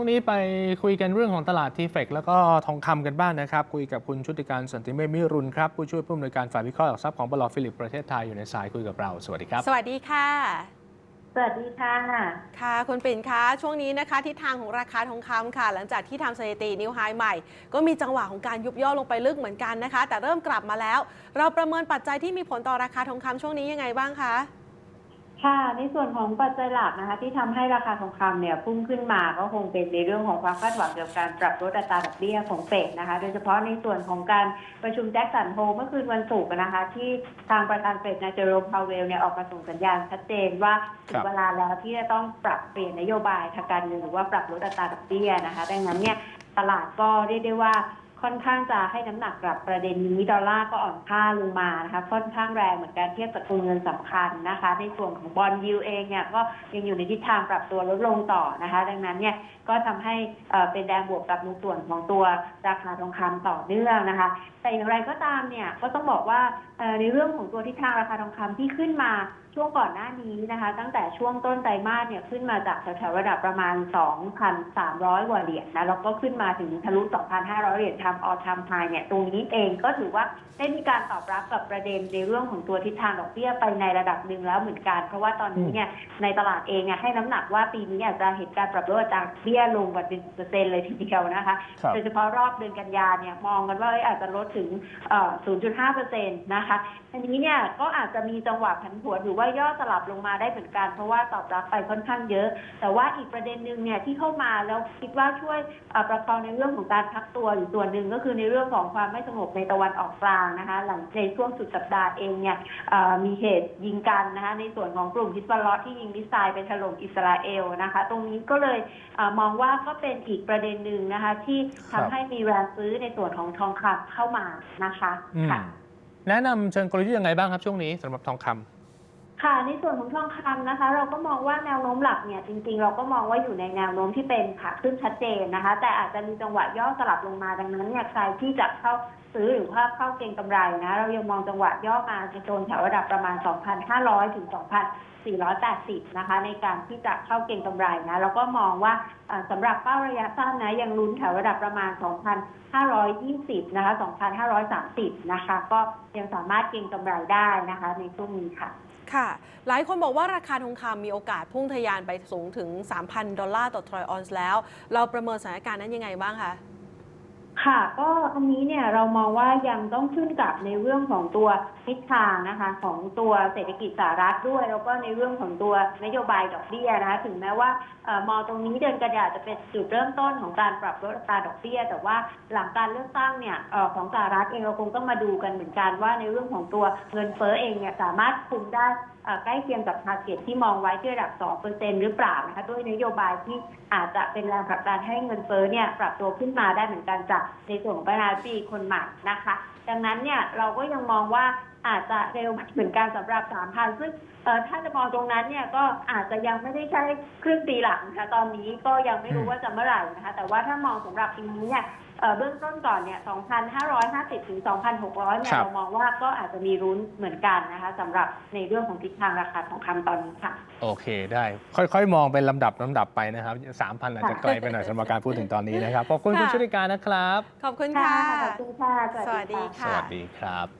ช่วงนี้ไปคุยกันเรื่องของตลาดทีเฟกแล้วก็ทองคำกันบ้างนะครับ คุยกับคุณชุติการสันติเมฆมิรุณครับ ผู้ช่วยผู้อำนวยการฝ่ายวิเคราะห์หลักทรัพย์ของบลฟิลิปประเทศไทยอยู่ในสายคุยกับเรา สวัสดีครับ สวัสดีค่ะ สวัสดีค่ะ ค่ะ คุณปิ่นคะ ช่วงนี้นะคะทิศทางของราคาทองคำค่ะ หลังจากที่ทำสถิตินิวไฮใหม่ ก็มีจังหวะของการยุบย่อลงไปลึกเหมือนกันนะคะ แต่เริ่มกลับมาแล้ว เราประเมินปัจจัยที่มีผลต่อราคาทองคำช่วงนี้ยังไงบ้างคะ ค่ะ ในส่วนของปัจจัยหลักนะคะ ที่ทำให้ราคาทองคำเนี่ยพุ่งขึ้นมาก็คงเป็นในเรื่องของความคาดหวังเกี่ยวกับการปรับลดอัตราดอกเบี้ยของเฟดนะคะ โดยเฉพาะในส่วนของการประชุมแจ็คสันโฮเมื่อคืนวันศุกร์นะคะ ที่ทางประธานเฟดนายเจอโรมพาวเวลเนี่ยออกมาส่งสัญญาณชัดเจนว่าถึครังบเวลาแล้วที่จะต้องปรับเปลี่ยนนโยบายทางการเงินหรือว่าปรับลดอัตราดอกเบี้ยนะคะ ดังนั้นเนี่ยตลาดก็เรียกได้ว่า ค่อนข้างจะให้น้ำหนักกับประเด็นนี้ดอลลาร์ก็อ่อนค่าลงมานะคะค่อนข้างแรงเหมือนกันเทียบกับตัวเงินสำคัญนะคะ ในส่วนของบอลยูเองเนี่ยก็ยังอยู่ในทิศทางปรับตัวลดลงต่อนะคะ ดังนั้นเนี่ยก็ทำให้เป็นแรงบวกกับในส่วนของตัวราคาทองคำต่อเนื่องนะคะ แต่อย่างไรก็ตามเนี่ยก็ต้องบอกว่าในเรื่องของตัวทิศทางราคาทองคำที่ขึ้นมา ช่วงก่อนหน้านี้นะคะ ตั้งแต่ช่วงต้นไตรมาสเนี่ยขึ้นมาจากแถวๆระดับประมาณ 2,300กว่าเหรียญนะแล้วก็ขึ้นมาถึงทะลุ 2,500 เหรียญทำออทามไฮเนี่ยตรงนี้เองก็ถือว่าได้มีการตอบรับกับประเด็นในเรื่องของตัวทิศทางดอกเบี้ยไปในระดับหนึ่งแล้วเหมือนกัน เพราะว่าตอนนี้เนี่ยในตลาดเองเนี่ยให้น้ำหนักว่าปีนี้อาจจะเห็นการปรับลดอัตราดอกเบี้ยลงกว่า1%เลยทีเดียวนะคะครับโดยเฉพาะรอบเดือนกันยาเนี่ยมองกันว่าเอ้ยอาจจะลดถึงเอ่อ0.5%นะคะอันนี้เนี่ยก็อาจจะมีจังหวะผันผวนหรือว่าย่อสลับลงมาได้เหมือนกัน เพราะว่าตอบรับไปค่อนข้างเยอะ แต่ว่าอีกประเด็นหนึ่งเนี่ยที่เข้ามาแล้วคิดว่าช่วยเอ่อประคองในเรื่องของการพักตัวอยู่ส่วนหนึ่งก็คือในเรื่องของความไม่สงบในตะวันออกกลางนะคะ หลังในช่วงสุดสัปดาห์เองเนี่ยเอ่อมีเหตุยิงกันนะคะในส่วนของกลุ่มฮิสบอลลอที่ยิงมิสไซล์ไปถล่มอิสราเอลนะคะ ตรงนี้ก็เลยเออมองว่าก็เป็นอีกประเด็นหนึ่งนะคะ ที่ครัทำบให้มีแรงซื้อในส่วนของทองคำเข้ามานะคะอืมค่ะแนะนำเชิงกลยุทธ์ยังไงบ้างครับช่วงนี้สำหรับทองคำ ค่ะในส่วนของทองคำนะคะ เราก็มองว่าแนวโน้มหลักเนี่ยจริงๆ เราก็มองว่าอยู่ในแนวโน้มที่เป็นขาขึ้นชัดเจนนะคะ แต่อาจจะมีจังหวะย่อสลับลงมาดังนั้นเนี่ยใครที่จะเข้าซื้อหรือว่าเข้าเก็งกำไรนะเรายังมองจังหวะย่อมาในโซนแถวระดับประมาณ 2,500 ถึง 2,480 นะคะ ในการที่จะเข้าเก็งกำไรนะแล้วก็มองว่าเอ่อสำหรับเป้าระยะสั้นนะยังลุ้นแถวระดับประมาณ 2,520 นะคะ 2,530 นะคะ ก็ยังสามารถเก็งกำไรได้นะคะ ในช่วงนี้ค่ะค่ะหลายคนบอกว่าราคาทองคำมีโอกาสพุ่งทะยานไปสูงถึง 3,000 ดอลลาร์ต่อทรอยออนซ์แล้ว เราประเมินสถานการณ์นั้นยังไงบ้างคะ ค่ะ ก็อันนี้เนี่ยเรามองว่ายังต้องขึ้นกับในเรื่องของตัวทิศทางนะคะของตัวเศรษฐกิจสหรัฐด้วย แล้วก็ในเรื่องของตัวนโยบายดอกเบี้ยนะคะถึงแม้ว่าออมองตรงนี้เดือนกันยายนจะเป็นจุดเริ่มต้นของการปรับลดอัตราดอกเบี้ย แต่ว่าหลังการเลือกตั้งเนี่ยออของสหรัฐเองเราคงต้องมาดูกันเหมือนกันว่าในเรื่องของตัวเงินเฟ้อเองเนี่ยสามารถคุมได้ใกล้เคียงกับ t a r g e t ที่มองไว้ที่ระดับ 2%หรือเปล่านะคะด้วยนโยบายที่อาจจะเป็นแรงผลักดันให้เงินเฟ้อเนี่ยปรับตัวขึ้นมาได้เหมือนกันจากในส่วนของประธานาธิบดีคนใหม่นะคะ ดังนั้นเนี่ยเราก็ยังมองว่า อาจจะเร็วเหมือนกันสำหรับ 3,000 ซึ่งเอ่อถ้าจะมองตรงนั้นเนี่ยก็อาจจะยังไม่ได้ใช้ครึ่งปีหลังนะคะตอนนี้ก็ยังไม่รู้ว่าจะเมื่อไหร่นะคะแต่ว่าถ้ามองสำหรับปีนี้เนี่ยเอ่อเบื้องต้นก่อนเนี่ย 2,550 ถึง 2,600 เนี่ยครับเรามองว่าก็อาจจะมีรุ้นเหมือนกันนะคะสำหรับในเรื่องของทิศทางราคาทองคำตอนนี้ค่ะ โอเคได้ ค่อยๆ มองเป็นลำดับลำดับไปนะครับ 3,000 อาจจะไกลไปหน่อยสำหรับการพูดถึงตอนนี้นะครับ ขอบคุณคุณค่ะชุติการนะครับ ขอบคุณค่ะค่ะ ขอบคุณค่ะ สวัสดีค่ะ สวัสดีครับ